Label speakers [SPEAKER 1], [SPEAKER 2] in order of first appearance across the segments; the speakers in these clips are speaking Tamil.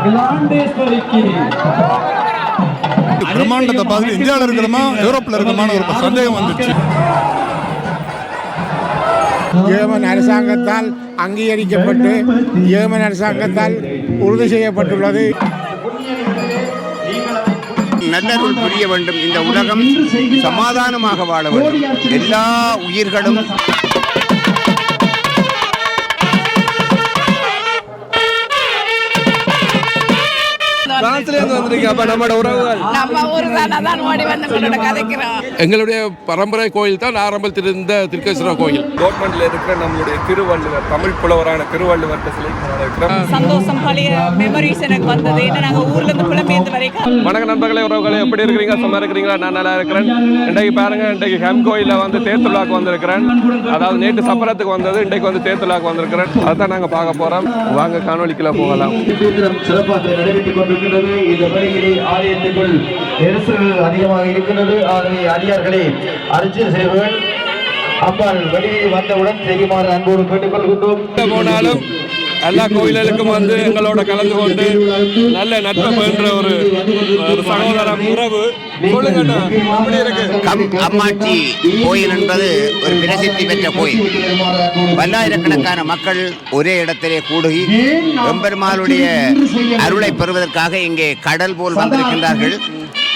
[SPEAKER 1] அகிலாண்டேஸ்வரிக்கு.
[SPEAKER 2] பிரம்மாண்டத்தை பார்த்து இந்தியாவில் இருக்கிறோமா யூரோப்பில் இருக்கிறோமான ஒரு சந்தேகம் வந்துச்சு.
[SPEAKER 3] ஏமன் அரசாங்கத்தால் அங்கீகரிக்கப்பட்டு ஏமன் அரசாங்கத்தால் உறுதி செய்யப்பட்டுள்ளது.
[SPEAKER 4] நல்லருள் புரிய வேண்டும். இந்த உலகம் சமாதானமாக வாழ வேண்டும். எல்லா உயிர்களும்
[SPEAKER 5] பிரான்ஸ்லேருந்து வந்திருக்கீங்க. அப்போ நம்மளோட உறவுகள்.
[SPEAKER 6] நம்ம ஊர் தானே தான் ஓடி வந்து உங்களோட கதைக்கிறோம்.
[SPEAKER 5] எங்களுடைய பரம்பரை கோயில் தான் ஆரம்பத்தில் இருந்த திருக்கேஸ்வர கோயில். கவர்மெண்ட்ல இருக்கிற நம்மளுடைய திருவள்ளுவர் தமிழ் புலவரான திருவள்ளுவர்
[SPEAKER 6] சந்தோஷம் பழைய மெமரிஸ் எனக்கு வந்தது. ஏன்னா நாங்கள் ஊர்ல இருந்து புலம்பெயர்ந்து வரைக்கும்.
[SPEAKER 5] வணக்க நண்பர்களே உறவுகளே எப்படி இருக்கிறீங்க? சும்மா இருக்கிறீங்களா? நான் நல்லா இருக்கிறேன். இன்றைக்கு பாருங்க இன்றைக்கு ஹெம் கோயிலில் வந்து தேர்த்துலாக்கு வந்திருக்கிறேன். அதாவது நேற்று சப்பரத்துக்கு வந்தது இன்றைக்கு வந்து தேர்த்துலாக்கு வந்திருக்கிறேன். அதான் நாங்கள் பார்க்க போகிறோம் வாங்க காணொலிக்குள்ள போகலாம்.
[SPEAKER 1] சிறப்பாக நடைபெற்றுக் கொண்டிருக்கின்றது இந்த வழியிலே ஆலயத்துக்குள் நெரிசல்கள் அதிகமாக இருக்கின்றது. ஆகவே அடியார்களே அர்ச்சனை செய்வர்கள் அம்பாள் வெளியே வந்தவுடன் செய்யுமாறு அன்போடு கேட்டுக்கொள்கின்றோம்.
[SPEAKER 5] போனாலும் எல்லா கோயில்களுக்கும் வந்து எங்களோட கலந்து கொண்டு நல்ல நட்பு என்ற ஒரு ஒரு உறவு.
[SPEAKER 4] கம் அம்மாச்சி கோயில் என்பது ஒரு பிரசித்தி பெற்ற கோயில். பல்லாயிரக்கணக்கான மக்கள் ஒரே இடத்திலே கூடுகி எம்பெருமாளுடைய அருளை பெறுவதற்காக இங்கே கடல் போல் வந்திருக்கின்றார்கள்.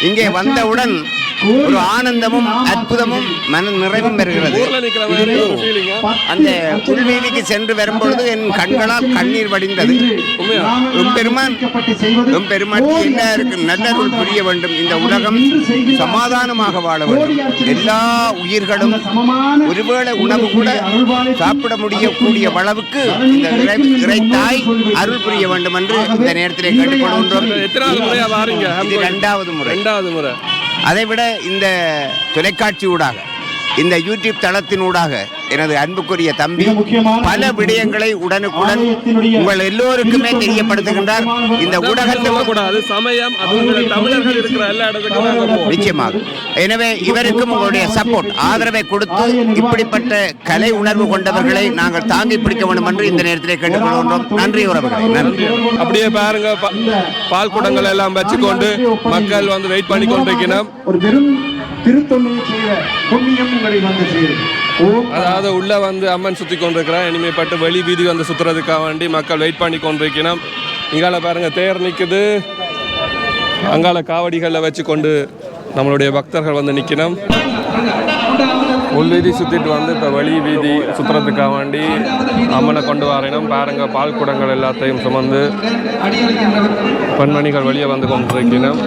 [SPEAKER 4] இங்கே வந்தவுடன் ஒரு ஆனந்தமும் அற்புதமும் மன நிறைவும் பெறுகிறது? அந்த புல்வீதிக்கு சென்று வரும்பொழுது என் கண்களால் கண்ணீர் வடிந்தது. எம்பெருமான் எம்பெருமாட்டி எல்லாருக்கும் நல்லருள் புரிய வேண்டும். இந்த உலகம் சமாதானமாக வாழ வேண்டும். எல்லா உயிர்களும் ஒருவேளை உணவு கூட சாப்பிட முடியக்கூடிய அளவுக்கு இந்த இறை இறைத்தாய் அருள் புரிய வேண்டும் என்று இந்த நேரத்திலே கேட்டுக்கொள்கின்றோம். இது இரண்டாவது முறை.
[SPEAKER 5] ரெண்டாவது முறை.
[SPEAKER 4] அதைவிட இந்த தொலைக்காட்சி ஊடாக இந்த யூடியூப் தளத்தினூடாக எனது அன்புக்குரிய தம்பி பல விடயங்களை உடனுக்குடன் உங்கள் எல்லோருக்குமே தெரியப்படுத்துகின்றார். இந்த ஊடகத்தில். நிச்சயமாக. எனவே இவருக்கும் உங்களுடைய சப்போர்ட் ஆதரவை கொடுத்து இப்படிப்பட்ட கலை உணர்வு கொண்டவர்களை நாங்கள் தாங்கி பிடிக்க வேண்டும் என்று இந்த நேரத்திலே கேட்டுக்கொள்கின்றோம். நன்றி உறவுகளை. நன்றி.
[SPEAKER 5] அப்படியே பாருங்க பா- பால் குடங்கள் எல்லாம் வச்சுக்கொண்டு மக்கள் வந்து வெயிட் பண்ணி
[SPEAKER 1] பெரும் திருத்தொழிலை செய்த புண்ணியம் உங்களை வந்து சேரும். ஓம்
[SPEAKER 5] அதாவது உள்ள வந்து அம்மன் சுத்தி கொண்டிருக்கிறேன் இனிமேப்பட்டு வெளி வீதி வந்து சுத்துறதுக்காக வேண்டி மக்கள் வெயிட் பண்ணி கொண்டிருக்கணும் இங்கால பாருங்க தேர் நிக்குது. அங்கால காவடிகளில் வச்சு கொண்டு நம்மளுடைய பக்தர்கள் வந்து நிற்கணும் உள்வீதி சுற்றிட்டு வந்து இப்போ வெளி வீதி சுற்றுறதுக்காக வேண்டி அம்மனை கொண்டு வரணும். பாருங்க பால் குடங்கள் எல்லாத்தையும் சுமந்து பெண்மணிகள் வெளியே வந்து கொண்டிருக்கணும்.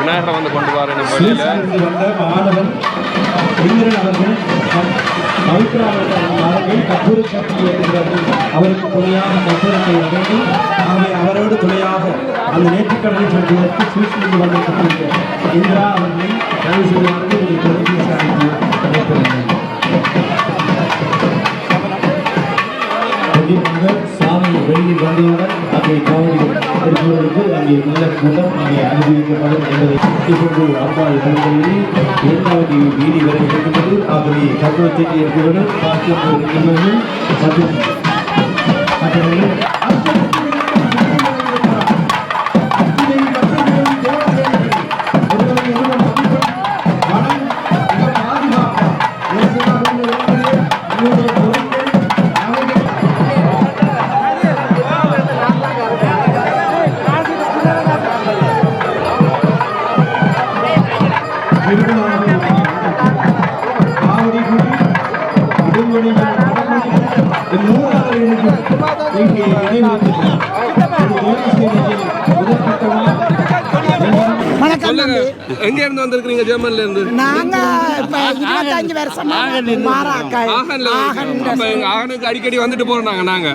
[SPEAKER 5] விநாயகரை வந்து கொண்டு வரணும் வழியில்
[SPEAKER 1] இருந்து வந்த மாணவன் இந்திரன் ஏற்றுகிறார்கள் அவருக்கு துணையாக கபூரத்தை வழங்கி ஆகவே அவரோடு துணையாக அந்த நேற்றுக்கடனை சொல்வதற்கு சுவிஸ்லிருந்து வந்திருக்கிறார் இந்திரா அவர்களை தயவு செய்வார்கள் நீங்கள் தொலைபேசி அழைத்து அழைப்பிருந்தேன் சாமி வெளியில் வந்தவுடன் அங்கே காவடி அங்கே நல்ல கூட்டம் அங்கே அனுபவிக்கப்படும் என்பதை இப்பொழுது அம்பாள் திருமலையில் இரண்டாவது வீதி வரை இருக்கின்றது ஆகவே கற்பூரத்தை எடுப்பவர்கள் பார்த்து இருக்கின்றவர்கள் மற்றும் மற்றவர்கள்
[SPEAKER 5] சொல்லுங்க. எங்க இருந்து வந்திருக்கீங்க ஜெர்மன்ல இருந்து
[SPEAKER 7] நாங்க இப்ப இருபத்தஞ்சு வருஷமா மாறாக்காய்
[SPEAKER 5] ஆகனுக்கு அடிக்கடி வந்துட்டு போறாங்க நாங்க.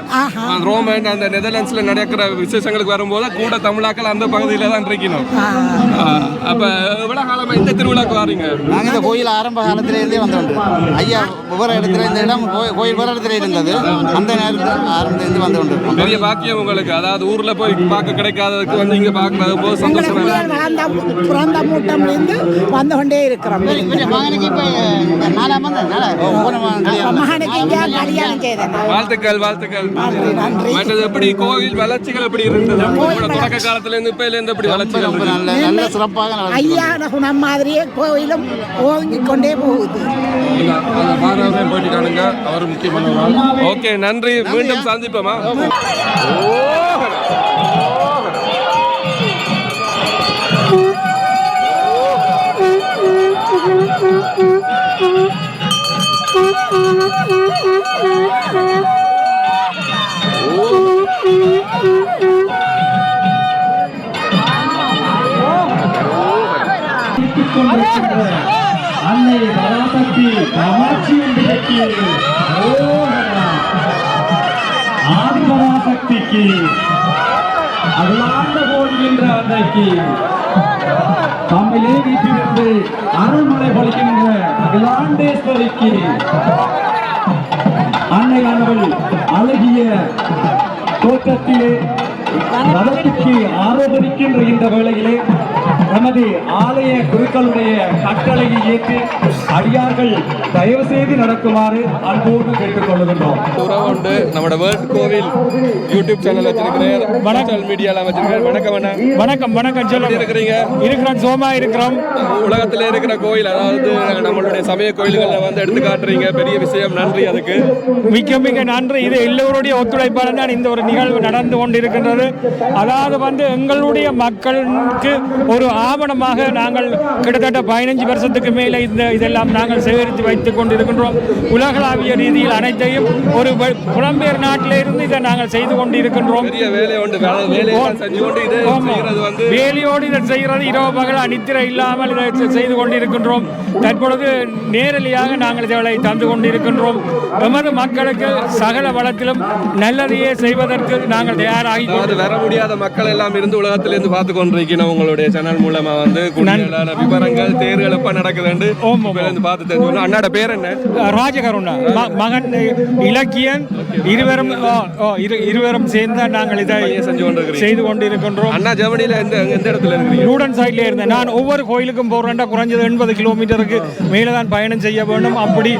[SPEAKER 5] அந்த ரோமன் அந்த நெதர்லாண்ட்ஸ்ல நடக்கிற விசேஷங்களுக்கு வரும்போது கூட தமிழாக்கள் அந்த பகுதியில தான் இருக்கணும் அப்ப எவ்வளவு காலமா இந்த திருவிழாக்கு வாரீங்க?
[SPEAKER 8] நாங்கள் இந்த கோயில் ஆரம்ப காலத்திலே இருந்தே வந்துட்டு ஐயா ஒவ்வொரு இடத்துல இந்த இடம் கோயில் வேறு இடத்துல இருந்தது. அந்த நேரத்தில் ஆரம்பத்திலிருந்து வந்து கொண்டிருக்கோம்.
[SPEAKER 5] பெரிய பாக்கியம் உங்களுக்கு. அதாவது ஊர்ல போய் பார்க்க கிடைக்காததுக்கு வந்து இங்க பார்க்கறது போது சந்தோஷமா இருக்கு.
[SPEAKER 7] பிறந்த பிறந்த கூட்டம்லேருந்து வந்து கொண்டே இருக்கிறோம்
[SPEAKER 8] மகனுக்கு
[SPEAKER 7] இங்கே கல்யாணம் செய்தேன்.
[SPEAKER 5] வாழ்த்துக்கள் வாழ்த்துக்கள்
[SPEAKER 7] நன்றி, நன்றி.
[SPEAKER 5] மற்றது எப்படி கோவில் வளர்ச்சிகள் எப்படி இருந்தது? தொடக்க காலத்துல இருந்து இப்ப இருந்து எப்படி வளர்ச்சிகள்?
[SPEAKER 8] நல்ல நல்ல சிறப்பாக.
[SPEAKER 7] ஐயான குணம் மாதிரியே கோயிலும் ஓங்கிக் கொண்டே போகுது.
[SPEAKER 2] போயிட்டு காணுங்க. அவர் முக்கியமானவர்
[SPEAKER 5] ஓகே நன்றி. மீண்டும் சந்திப்போமா?
[SPEAKER 1] சிக்கிக் அன்னை பராசக்தி காமாட்சி அம்பிகைக்கு ஓஹரா. ஆதிபராசக்திக்கு அருளாண்ட போடுகின்ற அன்னைக்கு தம்மிலே வீட்டிலிருந்து அருள்மலை பொழிக்கின்ற அகிலாண்டேஸ்வரிக்கு. அன்னையானவள் அழகிய தோற்றத்திலே ரதத்துக்கு ஆரோபணிக்கின்ற இந்த வேளையிலே நமது ஆலய குருக்களுடைய கட்டளையை ஏற்று அடியார்கள் தயவு செய்து நடக்குமாறு அன்போடு கேட்டுக் கொள்கின்றோம்
[SPEAKER 5] உறவு உண்டு நம்மளோட வேர்ல்ட் கோவில் யூடியூப் சேனல் வச்சிருக்கிறேன் வணக்கம் மீடியாலாம் வச்சிருக்கிறேன் வணக்கம் அண்ணா.
[SPEAKER 9] வணக்கம் வணக்கம் சொல்லுங்க.
[SPEAKER 5] இருக்கிறீங்க?
[SPEAKER 9] இருக்கிறோம் சோமா இருக்கிறோம்.
[SPEAKER 5] உலகத்துல இருக்கிற கோயில் அதாவது நம்மளுடைய சமய கோயில்களை வந்து எடுத்து காட்டுறீங்க. பெரிய விஷயம் நன்றி அதுக்கு.
[SPEAKER 9] மிக்க மிக்க நன்றி. இது எல்லோருடைய ஒத்துழைப்பால் தான் இந்த ஒரு நிகழ்வு நடந்து கொண்டிருக்கின்றது. அதாவது வந்து எங்களுடைய மக்களுக்கு ஒரு ஆவணமாக நாங்கள் கிட்டத்தட்ட பதினஞ்சு வருஷத்துக்கு மேலே இந்த இதெல்லாம் நாங்கள் சேகரித்து வைத்துக் கொண்டிருக்கின்றோம். உலகளாவிய ரீதியில் அனைத்தையும் ஒரு புலம்பெயர் நாட்டிலே இருந்து இதை நாங்கள் செய்து
[SPEAKER 5] கொண்டு வந்து.
[SPEAKER 9] வேலையோடு இதை செய்கிறது இரவு பகல் நித்திரை இல்லாமல் இதை செய்து கொண்டிருக்கின்றோம். தற்பொழுது நேரடியாக நாங்கள் இதை தந்து கொண்டிருக்கின்றோம். எமது மக்களுக்கு சகல வளத்திலும் நல்லதையே செய்வதற்கு நாங்கள் தயாராகி
[SPEAKER 5] வர முடியாத மக்கள் எல்லாம் இருந்து உலகத்திலிருந்து பார்த்து கொண்டிருக்கணும் உங்களுடைய சேனல் மூலமா. வந்து குடிநீரான விவரங்கள் தேர்தல் எப்ப நடக்குதுன்னு பார்த்து தெரிஞ்சுக்கணும். அண்ணாட பேர் என்ன?
[SPEAKER 9] ராஜகருணா. மகன் இலக்கியன். இருவரும் இருவரும் சேர்ந்து நாங்கள் இதை. செய்து கொண்டிருக்கின்றோம்.
[SPEAKER 5] அண்ணா ஜெர்மனியில எந்த எந்த இடத்துல இருக்கிறீங்க?
[SPEAKER 9] லூடன் சைட்ல இருந்தேன். நான் ஒவ்வொரு கோயிலுக்கும் போகிறேன்டா குறைஞ்சது எண்பது கிலோமீட்டருக்கு மேலே தான் பயணம் செய்ய வேண்டும். அப்படி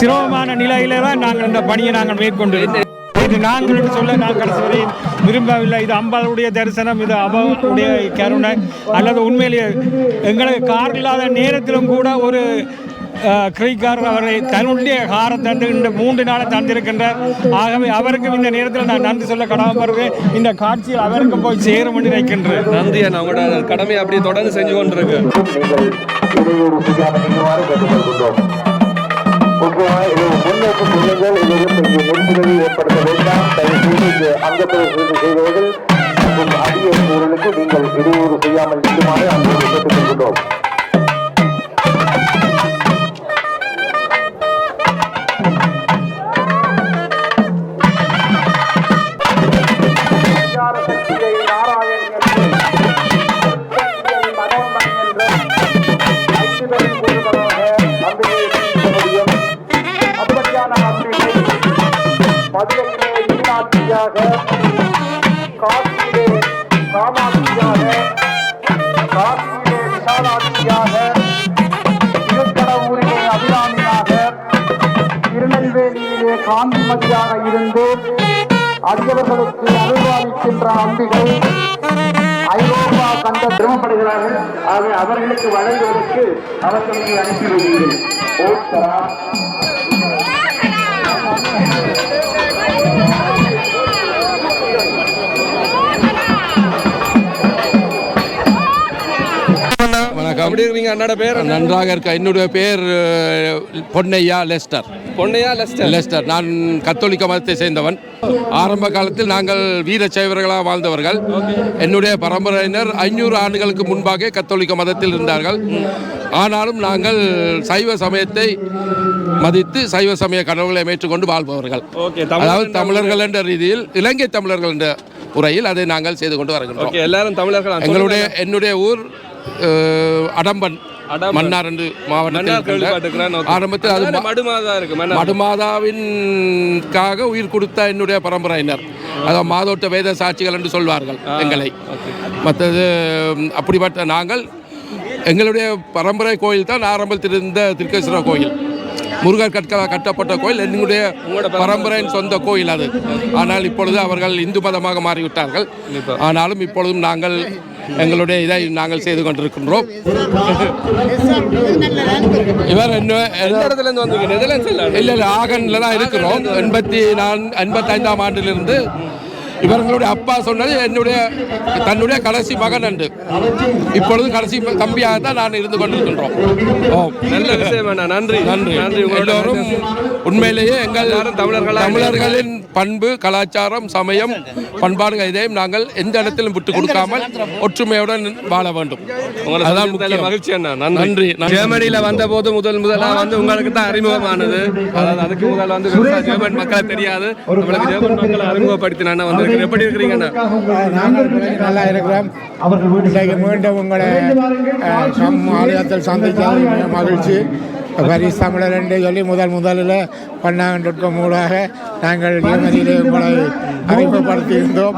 [SPEAKER 9] சிரமமான நிலையில தான் நாங்கள் இந்த பணியை நாங்கள் மேற்கொண்டு இது நாங்கள் என்று சொல்ல நான் கடைசி வரை விரும்பவில்லை. இது அம்பாளுடைய தரிசனம் இது அவருடைய கருணை. அல்லது உண்மையிலேயே எங்களுக்கு கார் இல்லாத நேரத்திலும் கூட ஒரு கிரைக்காரர் அவரை தன்னுடைய காரை தந்து இந்த மூன்று நாளை தந்திருக்கின்றார். ஆகவே அவருக்கும் இந்த நேரத்தில் நான் நன்றி சொல்ல கடமைப்படுவேன் இந்த காட்சியில் அவருக்கும் போய் சேரும் என்று நினைக்கின்றேன்.
[SPEAKER 5] நன்றி அண்ணா. உங்களோட கடமையை அப்படியே தொடர்ந்து செஞ்சு கொண்டிருக்கு.
[SPEAKER 10] முன்னோக்கு சொல்லுங்கள் இதிலும் இங்கு நெருங்குதலை ஏற்படுத்த வேண்டாம். தயவுசெய்து இங்கு அங்கப்பிரவேசம் செய்தவர்கள் மற்றும் அடிய சூழலுக்கு நீங்கள் இடையூறு செய்யாமல் இருக்குமாறு அன்போடு கேட்டுக்கொள்கிறோம் அடியவர்களுக்கு அருள்வாளிக்கின்ற அம்பிகை ஐரோப்பா கண்ட சிரமப்படுகிறார்கள் ஆக அவர்களுக்கு வழங்குவதற்கு அவர்களுக்கு அனுப்பி
[SPEAKER 5] வணக்கம். எப்படி இருக்கீங்க? அண்ணாட பேர்?
[SPEAKER 11] நன்றாக இருக்க. என்னுடைய பேர் Ponnaiah Lester.
[SPEAKER 5] Ponnaiah Lester?
[SPEAKER 11] Lester. நான் கத்தோலிக்க மதத்தை சேர்ந்தவன். ஆரம்ப காலத்தில் நாங்கள் வீர சைவர்களாக வாழ்ந்தவர்கள் என்னுடைய பரம்பரையினர் ஐநூறு ஆண்டுகளுக்கு முன்பாக கத்தோலிக்க மதத்தில் இருந்தார்கள். ஆனாலும் நாங்கள் சைவ சமயத்தை மதித்து சைவ சமய கடவுளை ஏற்றுக்கொண்டு வாழ்பவர்கள். அதாவது தமிழர்கள் என்ற ரீதியில் இலங்கை தமிழர்கள் என்ற முறையில் அதை நாங்கள் செய்து கொண்டு வருகின்றோம்.
[SPEAKER 5] எல்லாரும் தமிழர்கள்?
[SPEAKER 11] எங்களுடைய என்னுடைய ஊர் அடம்பன். மன்னார் என்று மாவட்டத்தில். ஆரம்பத்தில் அது
[SPEAKER 5] மடுமாதா இருக்கு.
[SPEAKER 11] மடுமாதாவின்காக உயிர் கொடுத்த என்னுடைய பரம்பரையினர். அதாவது மாதோட்ட வேத சாட்சிகள் என்று சொல்வார்கள் எங்களை. மற்றது அப்படிப்பட்ட நாங்கள் எங்களுடைய பரம்பரை கோயில் தான் ஆரம்பத்தில் இருந்த திருக்கேஸ்வரர் கோயில். முருகர் கற்களால் கட்டப்பட்ட கோயில் எங்களுடைய பரம்பரையின் சொந்த கோயில் அது. ஆனால் இப்பொழுது அவர்கள் இந்து மதமாக மாறிவிட்டார்கள். ஆனாலும் இப்பொழுதும் நாங்கள் எங்களுடைய இதை நாங்கள் செய்து கொண்டிருக்கின்றோம். இவர் என்ன
[SPEAKER 5] எந்த இடத்துல இருந்து இல்ல
[SPEAKER 11] இல்லை இல்லை ஆகன்ல தான் இருக்கிறோம். எண்பத்தி நான் எண்பத்தைந்தாம் ஆண்டிலிருந்து இவர்களுடைய அப்பா சொன்னது என்னுடைய தன்னுடைய கடைசி மகன் என்று. இப்பொழுது கடைசி தம்பியாக தான் நான் இருந்து கொண்டிருக்கின்றோம். ஓ
[SPEAKER 5] நல்ல விஷயம் அண்ணா. நன்றி.
[SPEAKER 11] நன்றி.
[SPEAKER 5] நன்றி. உங்களோட
[SPEAKER 11] எல்லோரும் உண்மையிலேயே எங்கள்
[SPEAKER 5] தமிழர்களா
[SPEAKER 11] தமிழர்களின் பண்பு கலாச்சாரம் சமயம் பண்பாடுகள் இதையும் நாங்கள் எந்த இடத்திலும் விட்டு கொடுக்காமல் ஒற்றுமையுடன் வாழ வேண்டும். அதான் முக்கியம்.
[SPEAKER 5] மகிழ்ச்சி அண்ணா.
[SPEAKER 11] நன்றி.
[SPEAKER 5] ஜெர்மனியில வந்த போது முதல் முதலா வந்து உங்களுக்கு தான் அறிமுகமானது. அதாவது அதுக்கு முதல்ல வந்து ஜெர்மன் மக்களை தெரியாது. நம்மளுக்கு ஜெர்மன் மக்களை அறிமுகப்படுத்தின அண்ணா வந்திருக்கு எப்படி இருக்கிறீங்க? அண்ணா
[SPEAKER 3] நாங்கள் நல்லா இருக்கிறோம். இன்றைக்கு மீண்டும் உங்களை சம் ஆலயத்தில் மகிழ்ச்சி. பரிசு தமிழர் என்று சொல்லி முதல் முதலில் பன்னாங்கண்டிற்கும் மூலமாக நாங்கள் ஜெர்மனியிலே உங்களை அறிமுகப்படுத்தியிருந்தோம்.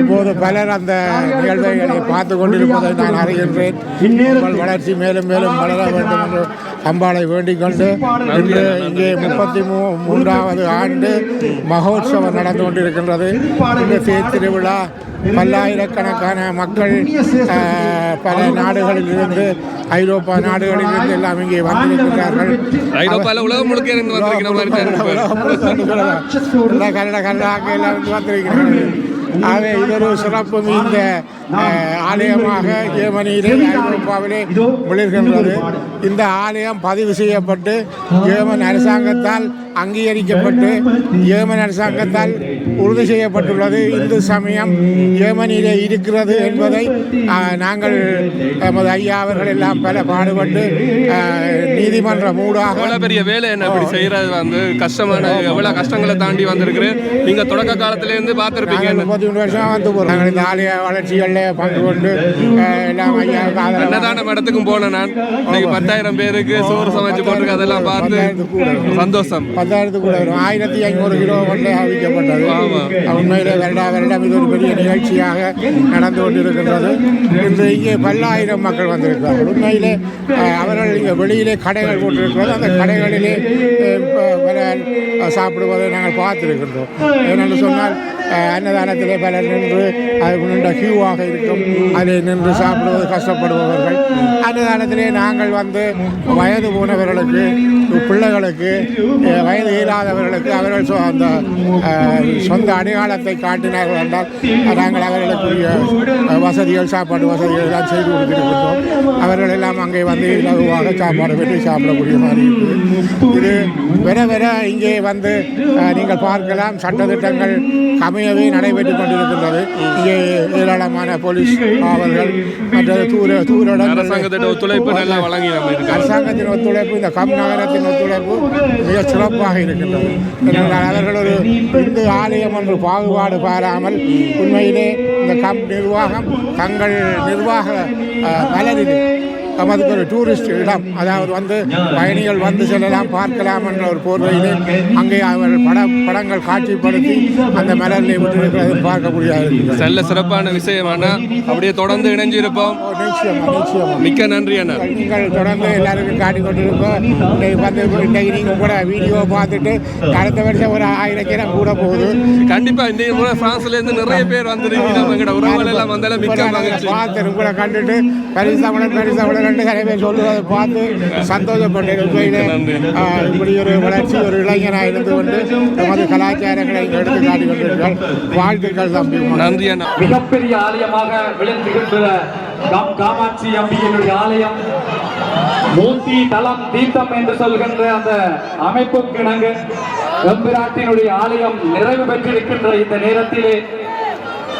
[SPEAKER 3] இப்போது பலர் அந்த நிகழ்வுகளை பார்த்து கொண்டிருப்பதை நான் அறிகின்றேன். உங்கள் வளர்ச்சி மேலும் மேலும் வளர வேண்டும் என்று அம்பாளை வேண்டிக் கொண்டு இன்று இங்கே முப்பத்தி மூ மூன்றாவது ஆண்டு மகோத்சவம் நடந்து கொண்டிருக்கின்றது. இந்த தேர் திருவிழா பல்லாயிரக்கணக்கான மக்கள் பல நாடுகளில் இருந்து ஐரோப்பா நாடுகளில் இருந்து எல்லாம் இங்கே வந்திருக்கிறார்கள்.
[SPEAKER 5] ஐரோப்பால உலகம் முழுக்க இருந்து
[SPEAKER 3] கன்னட கன்னடாக்க எல்லாம் வந்து வந்திருக்கிறார்கள். ஆகவே இதொரு சிறப்பு அஹ், ஆலயமாக ஜெர்மனியிலே ஐரோப்பாவிலே விழுகின்றது. இந்த ஆலயம் பதிவு செய்யப்பட்டு ஜெர்மன் அரசாங்கத்தால் அங்கீகரிக்கப்பட்டு ஜெர்மன் அரசாங்கத்தால் உறுதி செய்யப்பட்டுள்ளது. இந்து சமயம் ஜெர்மனியிலே இருக்கிறது என்பதை நாங்கள் எமது ஐயா அவர்கள் எல்லாம் பல பாடுபட்டு நீதிமன்றம் ஊடாக
[SPEAKER 5] எவ்வளவு பெரிய வேலை என்ன இப்படி செய்யறது வந்து? கஷ்டமான எவ்வளவு கஷ்டங்களை தாண்டி வந்திருக்கிறேன் நீங்க தொடக்க காலத்துல இருந்து பார்த்திருப்பீங்க.
[SPEAKER 3] நாங்கள் முப்பத்தி மூணு வருஷம் வந்து நாங்கள் இந்த ஆலய வளர்ச்சிகளில் பங்கு கொண்டு எல்லாம் ஆதரவாக
[SPEAKER 5] அன்னதானம் இடத்துக்கும் போனேன் நான். இன்னைக்கு பத்தாயிரம் பேருக்கு சோறு சமைச்சு போட்டிருக்கு. அதெல்லாம் பார்த்து சந்தோஷம்.
[SPEAKER 3] பத்தாயிரத்துக்கு கூட வரும் ஆயிரத்தி ஐநூறு கிலோ கொண்டு அவிக்கப்பட்டது
[SPEAKER 5] ஆமா.
[SPEAKER 3] உண்மையிலே வருடா வருடம் இது ஒரு பெரிய நிகழ்ச்சியாக நடந்து கொண்டிருக்கின்றது. இன்று இங்கே பல்லாயிரம் மக்கள் வந்திருக்கிறார்கள். உண்மையிலே அவர்கள் இங்கே வெளியிலே கடைகள் போட்டிருக்கிறது. அந்த கடைகளிலே சாப்பிடுவதை நாங்கள் பார்த்திருக்கின்றோம். ஏனென்று சொன்னால் அன்னதானத்திலே பலர் நின்று அது நின்ற கியூவாக இருக்கும். அதில் நின்று சாப்பிடுவது கஷ்டப்படுபவர்கள். அன்னதானத்திலே நாங்கள் வந்து வயது போனவர்களுக்கு பிள்ளைகளுக்கு வயது இல்லாதவர்களுக்கு அவர்கள் அந்த சொந்த அடையாளத்தை காட்டினார்கள் என்றால் நாங்கள் அவர்களுக்குரிய வசதிகள் சாப்பாடு வசதிகள் எல்லாம் செய்து கொடுத்திருக்கின்றோம். அவர்கள் எல்லாம் அங்கே வந்து இலகுவாக சாப்பாடு பெற்று சாப்பிடக்கூடிய மாதிரி இருக்குது. இது வர வர இங்கே வந்து நீங்கள் பார்க்கலாம். சட்டத்திட்டங்கள் கமையவே நடைபெற்றுக் கொண்டிருக்கின்றது. இங்கே ஏராளமான போலீஸ் காவல்கள் மற்ற தூர தூரடங்கள்
[SPEAKER 5] அரசாங்கத்திட்ட ஒத்துழைப்பு நல்லா வழங்கி
[SPEAKER 3] அரசாங்கத்தின் ஒத்துழைப்பு இந்த கம் நகரத்தின் ஒத்துழைப்பு மிக சிறப்பாக இருக்கின்றது. ஏனென்றால் அவர்கள் ஒரு இந்து ஆலயம் என்று பாகுபாடு பாராமல் உண்மையிலே இந்த கம் நிர்வாகம் தங்கள் நிர்வாக அஹ், அதுக்கு ஒரு டூரிஸ்ட் இடம். அதாவது வந்து பயணிகள் வந்து செல்லலாம் பார்க்கலாம் என்ற ஒரு போர்வையிலே அங்கே அவர்கள் பட படங்கள் காட்சிப்படுத்தி அந்த மலரிலே விட்டிருக்கிறது பார்க்கக்கூடியதாக இருக்கிறது.
[SPEAKER 5] நல்ல சிறப்பான விஷயம் அண்ணா. அப்படியே தொடர்ந்து இணைஞ்சு இருப்போம்
[SPEAKER 3] நிச்சயமா நிச்சயமா.
[SPEAKER 5] மிக்க நன்றி அண்ணா.
[SPEAKER 3] நீங்கள் தொடர்ந்து எல்லாருக்கும் காட்டி கொண்டிருக்கோம் இன்னைக்கு வந்து இன்னைக்கு நீங்கள் கூட வீடியோ பார்த்துட்டு அடுத்த வருஷம் ஒரு ஆயிரம் கூட போகுது.
[SPEAKER 5] கண்டிப்பா இந்த முறை பிரான்ஸ்ல இருந்து நிறைய பேர் வந்திருக்கீங்க. எங்கட உறவுகள் எல்லாம் வந்தாலும் மிக்க மகிழ்ச்சி.
[SPEAKER 3] பார்த்து உங்களை கண்டுட்டு பரிசாமலன் பரிசாமலன் ரெண்டு கரையை சொல்லுவதை பார்த்து சந்தோஷப்பட்டேன் உண்மையிலே இப்படி ஒரு வளர்ச்சி ஒரு இளைஞனாக இருந்து கொண்டு நமது கலாச்சாரங்களை எடுத்து காட்டி கொண்டிருக்கிறார் வாழ்த்துக்கள் தம்பி
[SPEAKER 5] நன்றி
[SPEAKER 12] மிகப்பெரிய ஆலயமாக விளங்குகின்ற காம் காமாட்சி அம்பியினுடைய ஆலயம். மூர்த்தி தலம் தீர்த்தம் என்று சொல்கின்ற அந்த அமைப்புக்கு இணங்க எம்பிராட்டினுடைய ஆலயம் நிறைவு பெற்றிருக்கின்ற இந்த நேரத்திலே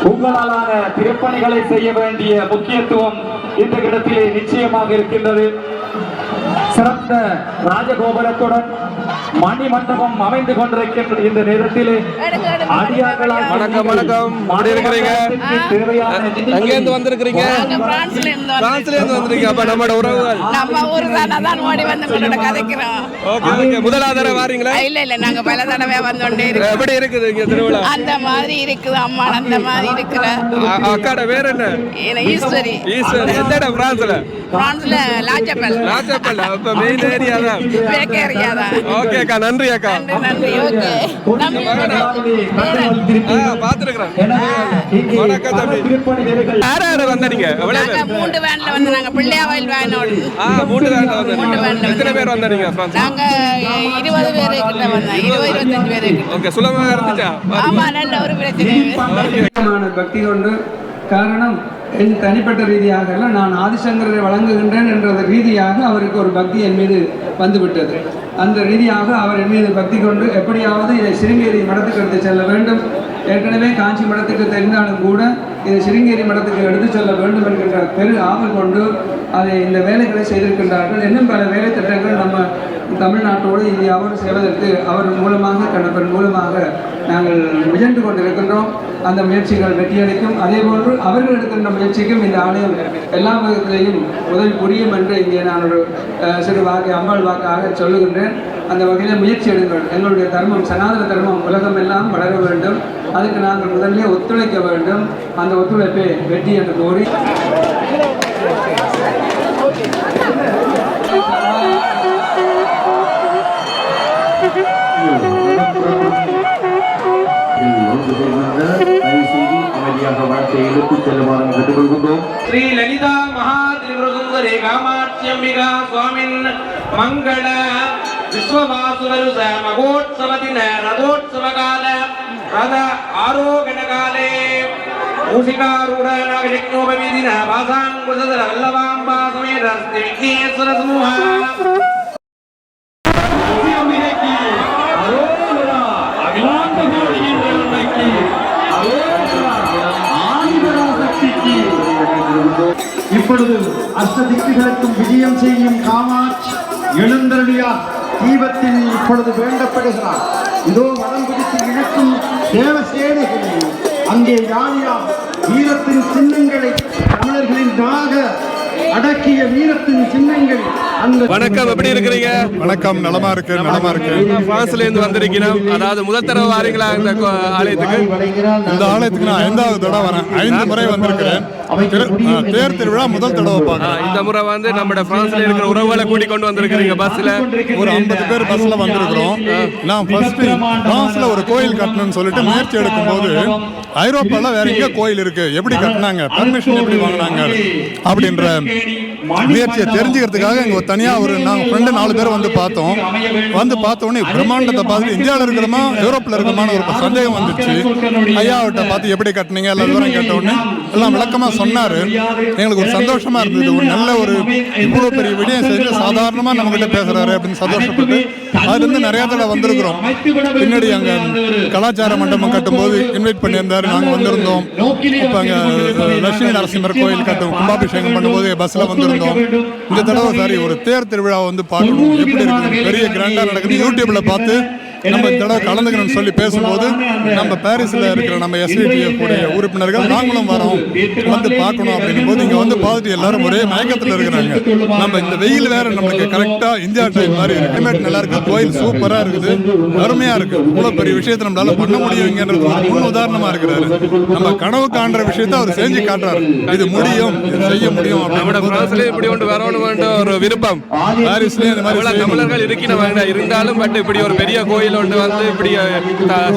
[SPEAKER 12] உங்களாலான திருப்பணிகளை செய்ய வேண்டிய முக்கியத்துவம் இந்த இடத்திலே நிச்சயமாக இருக்கின்றது. சிறந்த ராஜகோபுரத்துடன் மணி மண்டபம் அமைந்து கொண்டிருக்கின்ற இந்த நேரத்திலே அடியார்களால்
[SPEAKER 5] வணக்கம். வணக்கம் எப்படி இருக்கிறீங்க?
[SPEAKER 12] தேவையான
[SPEAKER 5] எங்க இருந்து வந்திருக்கிறீங்க?
[SPEAKER 6] பிரான்ஸ்ல இருந்து
[SPEAKER 5] பிரான்ஸ்ல இருந்து வந்திருக்கீங்க. அப்ப நம்மளோட உறவுகள்?
[SPEAKER 6] நம்ம ஊர் தானே தான் ஓடி வந்து உங்களோட கதைக்கிறோம்.
[SPEAKER 5] Okay okay. முதலாவது தடவை வாரீங்களா?
[SPEAKER 6] இல்ல இல்ல நாங்க பல தடவை வந்தோண்டே இருக்கோம்.
[SPEAKER 5] எப்படி இருக்குது இங்க திருவிழா?
[SPEAKER 6] அந்த மாதிரி இருக்குது அம்மா அந்த மாதிரி இருக்கிற.
[SPEAKER 5] அக்காட பேர் என்ன?
[SPEAKER 6] ஈஸ்வரி.
[SPEAKER 5] ஈஸ்வர். எந்த இடம்? பிரான்ஸ்ல?
[SPEAKER 6] பிரான்ஸ்ல லாச்சப்பல்
[SPEAKER 5] ராஜப்பல் அப்ப மெயின் ஏரியா தான்.
[SPEAKER 6] பேக் ஏரியா தான்.
[SPEAKER 5] ஓகே அக்கா நன்றி அக்கா.
[SPEAKER 6] நன்றி ஓகே.
[SPEAKER 5] ஆ பாத்துருக்கிறேன். யார் யார் வந்தீங்க?
[SPEAKER 6] மூன்று வேன்ல வந்து நாங்க பிள்ளையாவயில் வேனோடு
[SPEAKER 5] ஆ மூணு வேன்ல வந்தீங்க. எத்தனை பேர் வந்தீங்க பிரான்ஸ்
[SPEAKER 6] நாங்க இருபது பேர் கிட்ட வந்தோம். இருபது இருபத்தஞ்சு பேர் கிட்ட.
[SPEAKER 5] ஓகே சுலபமா இருந்துச்சா?
[SPEAKER 6] ஆமா நல்ல ஒரு பிரச்சனை. இல்லை.
[SPEAKER 12] பக்தி கொண்டு காரணம் என் தனிப்பட்ட ரீதியாக அல்ல நான் ஆதிசங்கரை வழங்குகின்றேன் என்ற ரீதியாக அவருக்கு ஒரு பக்தி என் மீது வந்துவிட்டது. அந்த ரீதியாக அவர் என் மீது பக்தி கொண்டு எப்படியாவது இதை சிருங்கேரி மடத்துக்கு எடுத்து செல்ல வேண்டும். ஏற்கனவே காஞ்சி மடத்துக்கு தெரிந்தாலும் கூட இதை சிருங்கேரி மடத்துக்கு எடுத்து செல்ல வேண்டும் என்கின்ற பெரு ஆவல் கொண்டு அதை இந்த வேலைகளை செய்திருக்கின்றார்கள். இன்னும் பல வேலை திட்டங்கள் நம்ம தமிழ்நாட்டோடு இந்தியாவோடு செய்வதற்கு அவர் மூலமாக கணப்பன் மூலமாக நாங்கள் முயன்று கொண்டிருக்கின்றோம். அந்த முயற்சிகள் வெற்றியளிக்கும் அதே போன்று அவர்கள் எடுக்கின்ற முயற்சிக்கும் இந்த ஆலயம் எல்லா விதத்திலையும் உதவி புரியும் என்று இங்கே நான் ஒரு சிறு வாக்கு அம்பாள் வாக்காக சொல்லுகின்றேன். அந்த வகையில் முயற்சி எடுங்கள். எங்களுடைய தர்மம் சனாதன தர்மம் உலகம் எல்லாம் வளர வேண்டும். அதுக்கு நாங்கள் முதல்ல ஒத்துழைக்க வேண்டும். அந்த ஒத்துழைப்பை வெற்றி என்று கோரி ஸ்ரீ லலிதா மகாதிரிபுரசுந்தரி காமாட்சியம்பிகா சுவாமின் மங்கள விஸ்வவாசுவருஷ மகோத்சவ தின ரதோத்சவ கால ரத ஆரோகண காலே மூஷிகாரூಢ நாகலிக்னோபவீதின வாசாங்குதர வல்லவாம்பா சமேத விக்னேஸ்வர சமூக
[SPEAKER 1] இப்பொழுது அஷ்டதிக்குகளுக்கும் விஜயம் செய்யும் காமாட்சி எழுந்தருளியா தீபத்தில் இப்பொழுது வேண்டப்படுகிறார் இதோ வடம் பிடித்து இழுக்கும் தேவசேனைகளை அங்கே யானியா வீரத்தின் சின்னங்களை தமிழர்களின் நாக அடக்கிய வீரத்தின் சின்னங்கள்
[SPEAKER 5] வணக்கம். எப்படி இருக்கிறீங்க?
[SPEAKER 2] வணக்கம். நலமா இருக்கு நலமா இருக்கு
[SPEAKER 5] பிரான்ஸ்ல இருந்து வந்திருக்கிறோம். அதாவது முதல் தடவை வாரீங்களா இந்த ஆலயத்துக்கு?
[SPEAKER 2] இந்த ஆலயத்துக்கு நான் ஐந்தாவது தடவை வரேன். ஐந்து முறை வந்திருக்கிறேன். திரு- திருவிழா முதல் தடவை பார்க்கறேன்.
[SPEAKER 5] இந்த முறை வந்து நம்ம பிரான்ஸ்ல இருக்கிற உறவுகளை கூட்டிக் கொண்டு வந்திருக்கிறீங்க பஸ்ல.
[SPEAKER 2] ஒரு ஐம்பது பேர் பஸ்ல வந்திருக்கிறோம். நான் ஃபர்ஸ்ட் பிரான்ஸ்ல ஒரு கோயில் கட்டணும்னு சொல்லிட்டு முயற்சி எடுக்கும்போது ஐரோப்பால வேற எங்க கோயில் இருக்கு. எப்படி கட்டினாங்க? பர்மிஷன் எப்படி வாங்கினாங்க? அப்படின்ற முயற்சியை தெரிஞ்சுக்கிறதுக்காக இங்க ஒரு தனியா ஒரு நாங்க ஃப்ரெண்டு நாலு பேர் வந்து பார்த்தோம். வந்து பார்த்த உடனே பிரம்மாண்டத்தை பார்த்து இந்தியாவில் இருக்கிறோமா யூரோப்ல இருக்கிறோமான ஒரு சந்தேகம் வந்துச்சு. ஐயாவிட்ட பார்த்து எப்படி கட்டினீங்க? எல்லா விவரம் கேட்ட உடனே எல்லாம் விளக்கமா சொன்னாரு. எங்களுக்கு ஒரு சந்தோஷமா இருந்தது. ஒரு நல்ல ஒரு இவ்வளவு பெரிய விடயம் செஞ்சு சாதாரணமா நம்ம கிட்ட பேசுறாரு அப்படின்னு சந்தோஷப்பட்டு அதுல இருந்து நிறைய தடவை வந்திருக்கிறோம். பின்னாடி அங்க கலாச்சார மண்டபம் கட்டும்போது இன்வைட் பண்ணியிருந்தாரு. நாங்க வந்திருந்தோம். இப்ப அங்க லட்சுமி நரசிம்மர் கோயில் கட்டும் கும்பாபிஷேகம் பண்ணும்போது பஸ்ல வந்திருந்தோம் இந்த தடவை சாரி ஒரு தேர் திருவிழா வந்து பார்க்கணும். எப்படி இருக்குது? பெரிய கிராண்டா நடக்குது. யூடியூப்ல பார்த்து நம்ம இந்த தடவை கலந்துக்கணும்னு சொல்லி பேசும்போது நம்ம பாரிஸ்ல இருக்கிற நம்ம எஸ்விடிஎஃப் உடைய உறுப்பினர்கள் நாங்களும் வரோம். வந்து பார்க்கணும். அப்படின்னும் போது இங்க வந்து பார்த்துட்டு எல்லாரும் ஒரே மயக்கத்துல இருக்கிறாங்க. நம்ம இந்த வெயில் வேற நம்மளுக்கு கரெக்டா இந்தியா டைம் மாதிரி கிளைமேட் நல்லா இருக்கு. கோயில் சூப்பரா இருக்குது. அருமையா இருக்கு. இவ்வளவு பெரிய விஷயத்தை நம்மளால பண்ண முடியுங்கிறது ஒரு முன் உதாரணமா இருக்கிறாரு. நம்ம கனவு காண்ற விஷயத்தை அவர் செஞ்சு காட்டுறாரு. இது முடியும். செய்ய முடியும் அப்படின்னு
[SPEAKER 5] இப்படி ஒன்று வரணும் ஒரு விருப்பம்.
[SPEAKER 2] பாரிஸ்லயே இந்த மாதிரி.
[SPEAKER 5] தமிழர்கள் வேண்டாம் இருந்தாலும் பட் இப்படி ஒரு பெரிய கோயில் ஒன்று வந்து இப்படி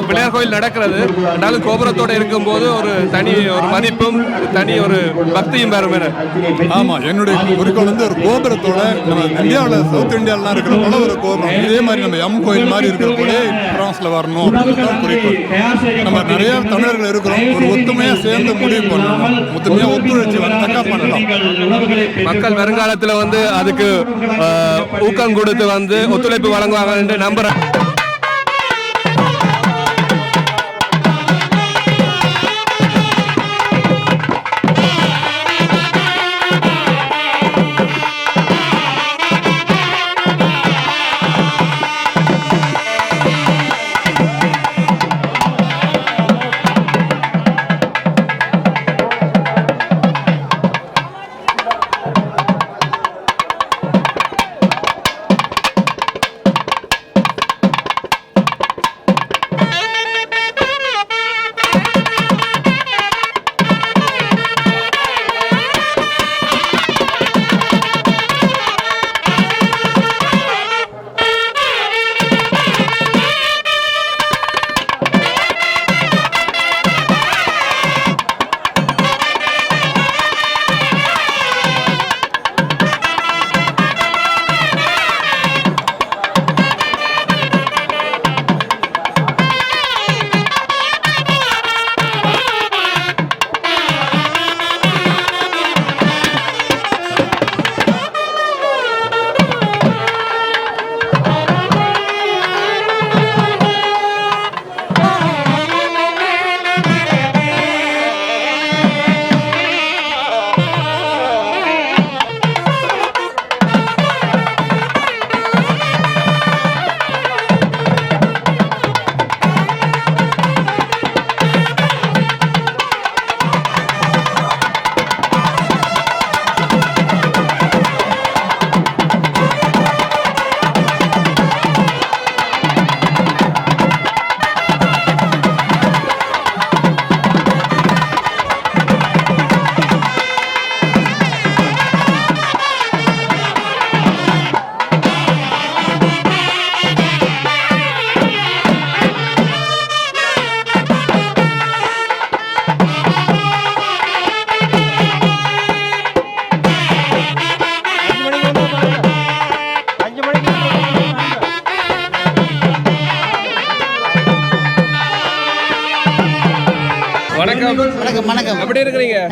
[SPEAKER 5] பிள்ளையார் கோயில் நடக்கிறது. இருந்தாலும் கோபுரத்தோட இருக்கும்போது ஒரு தனி ஒரு மதிப்பும் தனி ஒரு பக்தியும் வேற வேற.
[SPEAKER 2] ஆமா என்னுடைய குறிக்கோள் வந்து ஒரு கோபுரத்தோட நம்ம இந்தியாவில் சவுத் இந்தியாவிலாம் இருக்கிற போல ஒரு கோபுரம். இதே மாதிரி நம்ம எம் கோயில் மாதிரி இருக்கிற போல பிரான்ஸ்ல வரணும் குறிக்கோள். நம்ம நிறைய தமிழர்கள் இருக்கிறோம். ஒரு ஒத்துமையா சேர்ந்து முடிவு பண்ணணும். ஒத்துமையா ஒத்துழைச்சு வந்தாக்கா பண்ணலாம்
[SPEAKER 5] மக்கள் வருங்காலத்துல வந்து அதுக்கு ஊக்கம் கொடுத்து வந்து ஒத்துழைப்பு வழங்குவாங்க என்று நம்புறேன்.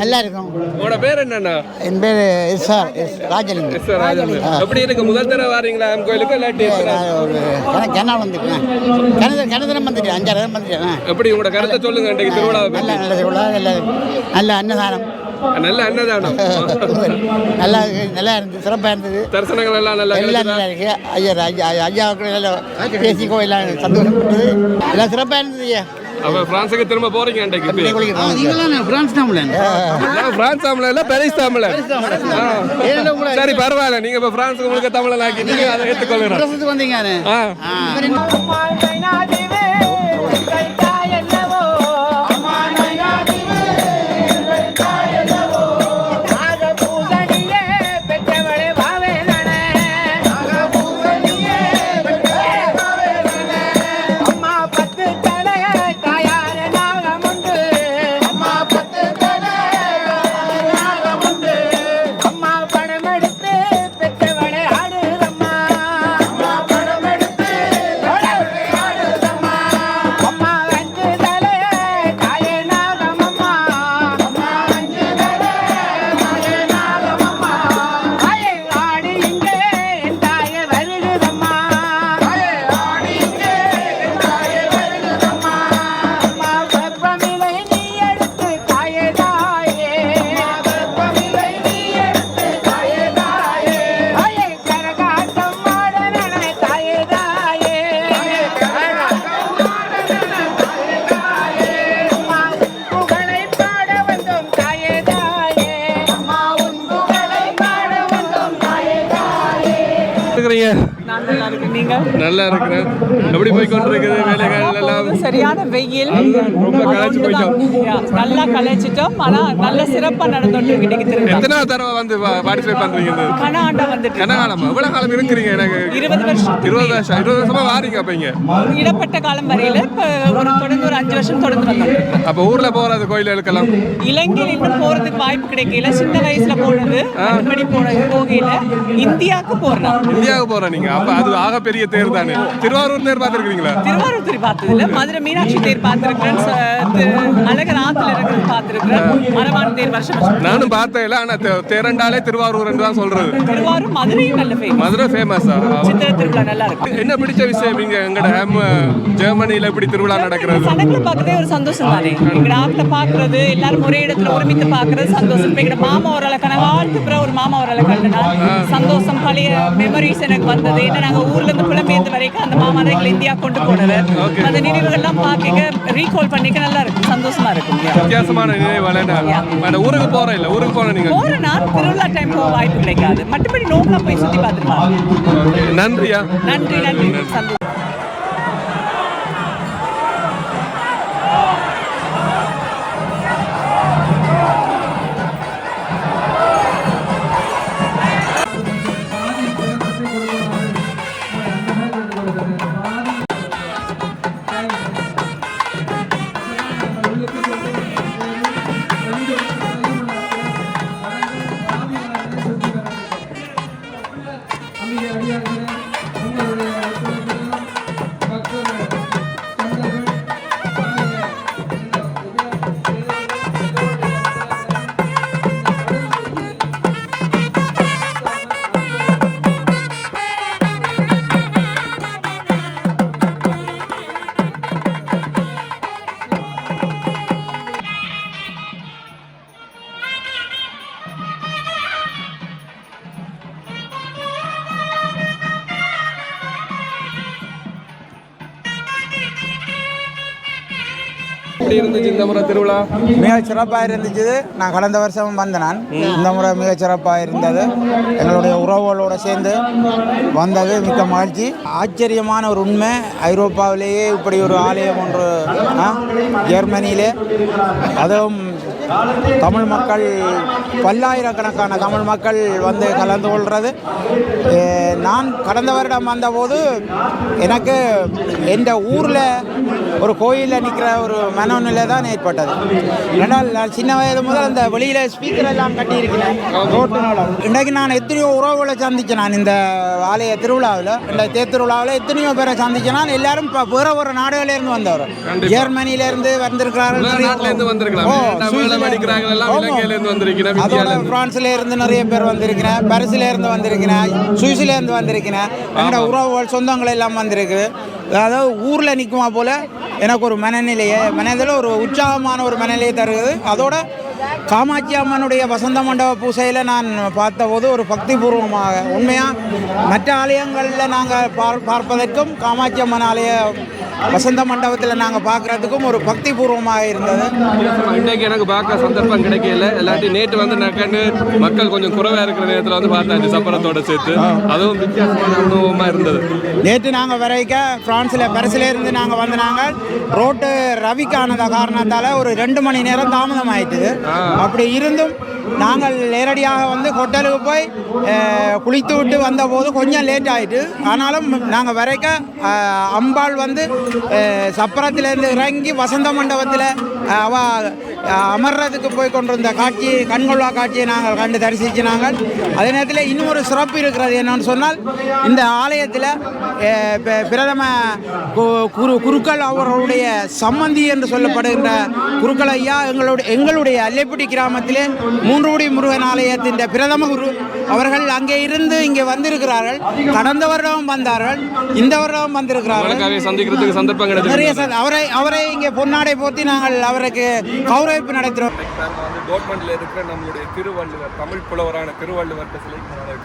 [SPEAKER 8] நல்லா இருக்கும்
[SPEAKER 5] உங்களோட பேர் என்னண்ணா?
[SPEAKER 8] என் பேர் S R S Rajalingam.
[SPEAKER 5] S R Rajalingam. எப்படி இருக்கு? முதல் தடவை வாரீங்களா? எம் கோயிலுக்கு இல்லாட்டி?
[SPEAKER 8] நான் ஒரு கண- கிணறு வந்துட்டேன் கிணறு கிணத்துல வந்துட்டேன் அஞ்சாறு தடவை வந்துட்டேன்
[SPEAKER 5] எப்படி உங்களோட கருத்தை சொல்லுங்க இன்றைக்கு திருவிழாவை
[SPEAKER 8] நல்ல நல்ல திருவிழா நல்ல நல்ல அன்னதானம்.
[SPEAKER 5] நல்ல அன்னதானம்.
[SPEAKER 8] நல்லா இருக்கு, நல்லா இருந்தது சிறப்பாக இருந்தது.
[SPEAKER 5] தரிசனங்கள் எல்லாம் நல்லா
[SPEAKER 8] எல்லாம்? நல்லா இருக்கு. ஐயா ஐயா ஐயாவுக்கு நல்லா பேசிக்கோ எல்லாம் சந்தோஷப்பட்டது. எல்லாம் சிறப்பாக இருந்தது ஐயா.
[SPEAKER 5] அப்ப பிரான்ஸுக்கு திரும்ப போறீங்க?
[SPEAKER 8] நீங்களாம் பிரான்ஸ் தமிழன்
[SPEAKER 5] பிரான்ஸ் தமிழ் இல்ல பெரிஸ் தமிழ் ஆ. சரி பரவாயில்ல. நீங்க இப்ப பிரான்ஸுக்கு உங்களுக்கு தமிழன் ஆக்கிட்டீங்க அதை
[SPEAKER 8] வந்தீங்க
[SPEAKER 5] ரொம்ப களைச்சு போயிட்டோம்
[SPEAKER 6] யா, நல்லா கலைச்சிட்டோம். ஆனா நல்ல சிறப்பா நடந்துட்டு இருக்கு
[SPEAKER 5] எத்தனை தடவை வந்து பார்ட்டிசிபேட் பண்றீங்க இந்த
[SPEAKER 6] கனாண்டா வந்துட்டு.
[SPEAKER 5] கனகாலம் எவ்வளவு காலம் இருக்கிறீங்க எனக்கு?
[SPEAKER 6] இருபது வருஷம்.
[SPEAKER 5] இருபது வருஷம். இருபது வருஷமா வாரீங்க அப்ப இங்க?
[SPEAKER 6] இடப்பட்ட காலம் வரையில இப்ப ஒரு தொடர்ந்து ஒரு அஞ்சு வருஷம் தொடர்ந்து வந்தோம்.
[SPEAKER 5] அப்ப ஊர்ல போறது கோயில்களுக்கெல்லாம்?
[SPEAKER 6] இலங்கையில் இன்னும் போறதுக்கு வாய்ப்பு கிடைக்கல. சின்ன வயசுல போனது மறுபடி போனது போகையில இந்தியாவுக்கு போறோம்
[SPEAKER 5] இந்தியாவுக்கு போற நீங்க. அப்ப அது ஆக பெரிய தேர் தானே? திருவாரூர் தேர் பார்த்திருக்கீங்களா
[SPEAKER 6] திருவாரூர் திரு பார்த்ததில்ல. மதுரை மீனாட்சி தேர் தி- அழகர் ஆத்துல இருக்கிறது பார்த்திருக்கிறேன். மரபான தேர் வருஷம்
[SPEAKER 5] நானும் பார்த்தேன். ஆனா தே- தேரண்டாலே திருவாரூர் தான் சொல்றது.
[SPEAKER 6] திருவாரூர் மதுரையும் நல்ல ஃபேமஸ்
[SPEAKER 5] மதுரை ஃபேமஸா
[SPEAKER 6] சித்திரை திருவிழா நல்லா இருக்கு
[SPEAKER 5] என்ன பிடிச்ச விஷயம் இங்க? எங்கட ஹேம் ஜெர்மனில இப்படி திருவிழா நடக்கிறது?
[SPEAKER 6] சடங்குல பார்க்கறதே ஒரு சந்தோஷம் தானே. எங்க ஆத்துல பாக்குறது எல்லாரும் ஒரே இடத்துல ஒருமித்து பாக்குறது சந்தோஷம். இப்ப எங்க மாமா ஒரு அளவு கனகாலத்துக்கு பிறகு ஒரு மாமா ஒரு அளவு கண்டனா? சந்தோஷம் பழைய மெமரிஸ் எனக்கு வந்தது. ஏன்னா நாங்க ஊர்ல இருந்து புலம்பெயர்ந்து வரைக்கும் அந்த மாமா தான் எங்களை இந்தியா கொண்டு போனவர். அந்த நினைவுகள்லாம் பார்க்க ரீகால் பண்ணிக்க நல்லா இருக்கும். சந்தோஷமா இருக்கும்.
[SPEAKER 5] வித்தியாசமான நினைவால நான் ஊருக்கு போறேன் இல்ல ஊருக்கு போன நீங்க
[SPEAKER 6] போற நாள் திருவிழா டைம் போக வாய்ப்பு கிடைக்காது. மற்றபடி நோம்புல போய் சுத்தி பார்த்துருவாங்க
[SPEAKER 5] நன்றியா?
[SPEAKER 6] நன்றி நன்றி சந்தோஷம்.
[SPEAKER 5] எப்படி இருந்துச்சு இந்த முறை திருவிழா?
[SPEAKER 13] மிக சிறப்பாக இருந்துச்சு நான் கடந்த வருஷம் வந்தேன் நான். இந்த முறை மிக சிறப்பாக இருந்தது. எங்களுடைய உறவுகளோடு சேர்ந்து வந்தது மிக்க மகிழ்ச்சி. ஆச்சரியமான ஒரு உண்மை. ஐரோப்பாவிலேயே இப்படி ஒரு ஆலயம் ஒன்று ஜெர்மனியிலே. அதுவும் தமிழ் மக்கள் பல்லாயிரக்கணக்கான தமிழ் மக்கள் வந்து கலந்து கொள்வது நான் கடந்த வருடம் வந்தபோது எனக்கு எந்த ஊரில் ஒரு கோயிலில் நிற்கிற ஒரு மனநிலை தான் ஏற்பட்டது. ரெண்டால் நான் சின்ன வயது முதல் அந்த வெளியில் ஸ்பீக்கர் எல்லாம் கட்டியிருக்கிறேன். ரோட்டினால. இன்றைக்கு நான் எத்தனையோ உறவுகளை சந்திச்சேன் நான் இந்த ஆலய திருவிழாவில் இந்த தேர் திருவிழாவில் எத்தனையோ பேரை சந்திச்சேன் நான் எல்லாரும் இப்போ வேற ஒரு நாடுகளில் இருந்து வந்தவர். ஜெர்மனியில இருந்து வந்திருக்கிறார்கள் அதோட. பிரான்ஸ்ல இருந்து நிறைய பேர் வந்திருக்கிறேன் பாரிஸ்ல இருந்து வந்திருக்கிறேன் சுவிஸ்ல இருந்து வந்திருக்கிறேன். எங்களோட உறவுகள் சொந்தங்கள் எல்லாம் வந்திருக்கு. அதாவது ஊரில் நிற்குமா போல எனக்கு ஒரு மனநிலையை மனதில் ஒரு உற்சாகமான ஒரு மனநிலையை தருகிறது. அதோட காமாட்சி அம்மனுடைய வசந்த மண்டப பூசையில் நான் பார்த்தபோது ஒரு பக்திபூர்வமாக உண்மையாக மற்ற ஆலயங்களில் நாங்கள் பார் பார்ப்பதற்கும் காமாட்சி அம்மன் ஆலய வசந்த மண்டபத்தில் நாங்கள் பார்க்குறதுக்கும் ஒரு பக்திபூர்வமாக இருந்தது.
[SPEAKER 5] இன்றைக்கு எனக்கு பார்க்க சந்தர்ப்பம் கிடைக்கல. இல்லாட்டி நேற்று வந்து நக்கண்டு மக்கள் கொஞ்சம் குறைவா இருக்கிற நேரத்தில் வந்து பார்த்தாச்சு சப்பரத்தோட சேர்த்து. அதுவும் வித்தியாசமான அனுபவமா இருந்தது.
[SPEAKER 13] நேற்று நாங்கள் வரைக்க பிரான்ஸில் பரிசில் இருந்து நாங்கள் வந்து நாங்கள் ரோட்டு ரவிக்கானத காரணத்தால் ஒரு ரெண்டு மணி நேரம் தாமதம் ஆயிட்டுது அப்படி இருந்தும் நாங்கள் நேரடியாக வந்து ஹோட்டலுக்கு போய் குளித்து விட்டு வந்தபோது கொஞ்சம் லேட் ஆயிட்டு ஆனாலும் நாங்கள் வரைக்க அம்பாள் வந்து சப்பரத்திலேருந்து இறங்கி வசந்த மண்டபத்தில் அவ அமர்றதுக்கு போய் கொண்டிருந்த காட்சி கண்கொள்ளா காட்சியை நாங்கள் கண்டு தரிசித்து நாங்கள். அதே நேரத்தில் இன்னும் ஒரு சிறப்பு இருக்கிறது என்னன்னு சொன்னால் இந்த ஆலயத்தில் பிரதம கு- குரு குருக்கள் அவர்களுடைய சம்மந்தி என்று சொல்லப்படுகின்ற குருக்கள் ஐயா எங்களுடைய எங்களுடைய அல்லைப்பட்டி கிராமத்திலே மூன்றுபடி முருகன் ஆலயத்தின் பிரதம குரு அவர்கள் அங்கே இருந்து இங்கே வந்திருக்கிறார்கள். கடந்த வருடம் வந்தார்கள். இந்த வருடம் வந்திருக்கிறார்கள்.
[SPEAKER 5] சந்திக்கிறதுக்கு சந்தர்ப்பம்
[SPEAKER 13] நிறைய
[SPEAKER 5] கிடைச்சது
[SPEAKER 13] அவரை அவரை இங்கே பொன்னாடை போத்தி நாங்கள் அவருக்கு கௌரவிப்பு நடத்துகிறோம்
[SPEAKER 5] டோட்மண்டில் இருக்கிற நம்மளுடைய திருவள்ளுவர் தமிழ் புலவரான சிலைக்கு இருக்கிறோம்.